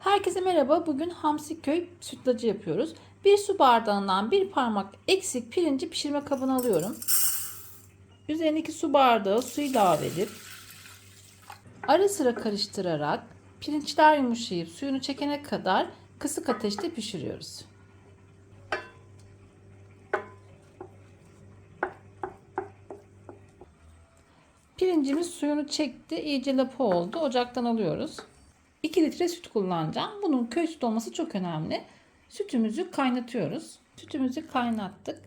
Herkese merhaba. Bugün Hamsiköy sütlacı yapıyoruz. Bir su bardağından bir parmak eksik pirinci pişirme kabına alıyorum. Üzerine iki su bardağı su ilave edip ara sıra karıştırarak pirinçler yumuşayıp suyunu çekene kadar kısık ateşte pişiriyoruz. Pirincimiz suyunu çekti, iyice lapa oldu. Ocaktan alıyoruz. 2 litre süt kullanacağım. Bunun köy süt olması çok önemli. Sütümüzü kaynatıyoruz. Sütümüzü kaynattık.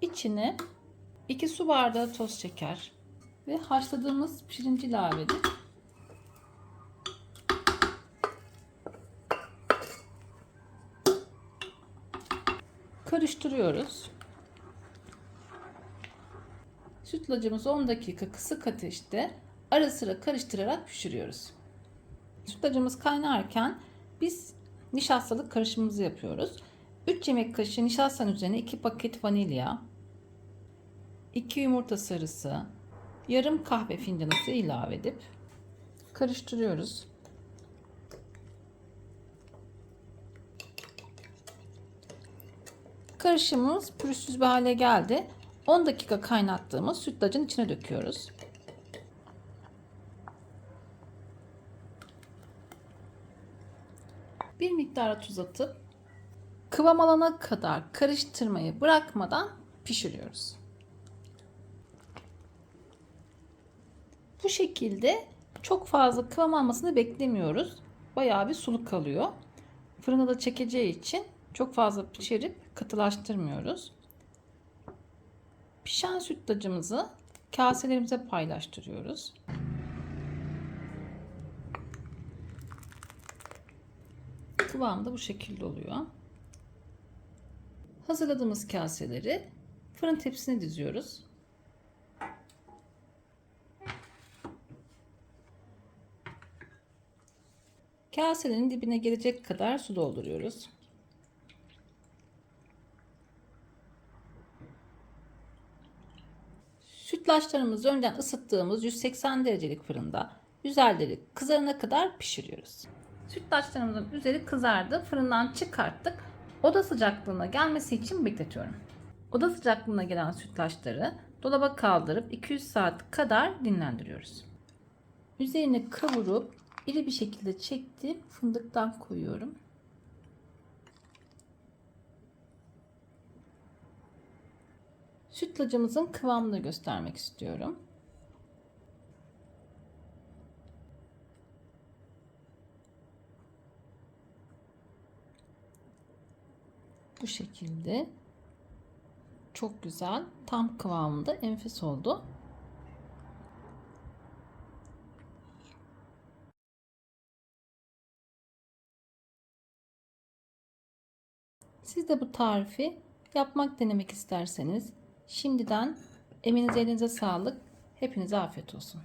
İçine 2 su bardağı toz şeker ve haşladığımız pirinci ilave edip karıştırıyoruz. Sütlacımızı 10 dakika kısık ateşte ara sıra karıştırarak pişiriyoruz. Sütlacımız kaynarken biz nişastalık karışımımızı yapıyoruz. 3 yemek kaşığı nişastanın üzerine 2 paket vanilya, 2 yumurta sarısı, yarım kahve fincanı su ilave edip karıştırıyoruz. Karışımımız pürüzsüz bir hale geldi. 10 dakika kaynattığımız sütlacın içine döküyoruz. Bir miktar tuz atıp kıvam alana kadar karıştırmayı bırakmadan pişiriyoruz. Bu şekilde çok fazla kıvam almasını beklemiyoruz. Bayağı bir suluk kalıyor. Fırına da çekeceği için çok fazla pişirip katılaştırmıyoruz. Pişen sütlacımızı kaselerimize paylaştırıyoruz. Kıvam da bu şekilde oluyor. Hazırladığımız kaseleri fırın tepsisine diziyoruz. Kaselerin dibine gelecek kadar su dolduruyoruz. Sütlaçlarımızı önceden ısıttığımız 180 derecelik fırında üzerleri kızarana kadar pişiriyoruz. Sütlaçlarımızın üzeri kızardı. Fırından çıkarttık. Oda sıcaklığına gelmesi için bekletiyorum. Oda sıcaklığına gelen sütlaçları dolaba kaldırıp 200 saat kadar dinlendiriyoruz. Üzerine kavurup iri bir şekilde çektim. Fındıktan koyuyorum. Sütlacımızın kıvamını göstermek istiyorum. Bu şekilde çok güzel tam kıvamında enfes oldu. Siz de bu tarifi yapmak denemek isterseniz şimdiden eminize elinize sağlık. Hepinize afiyet olsun.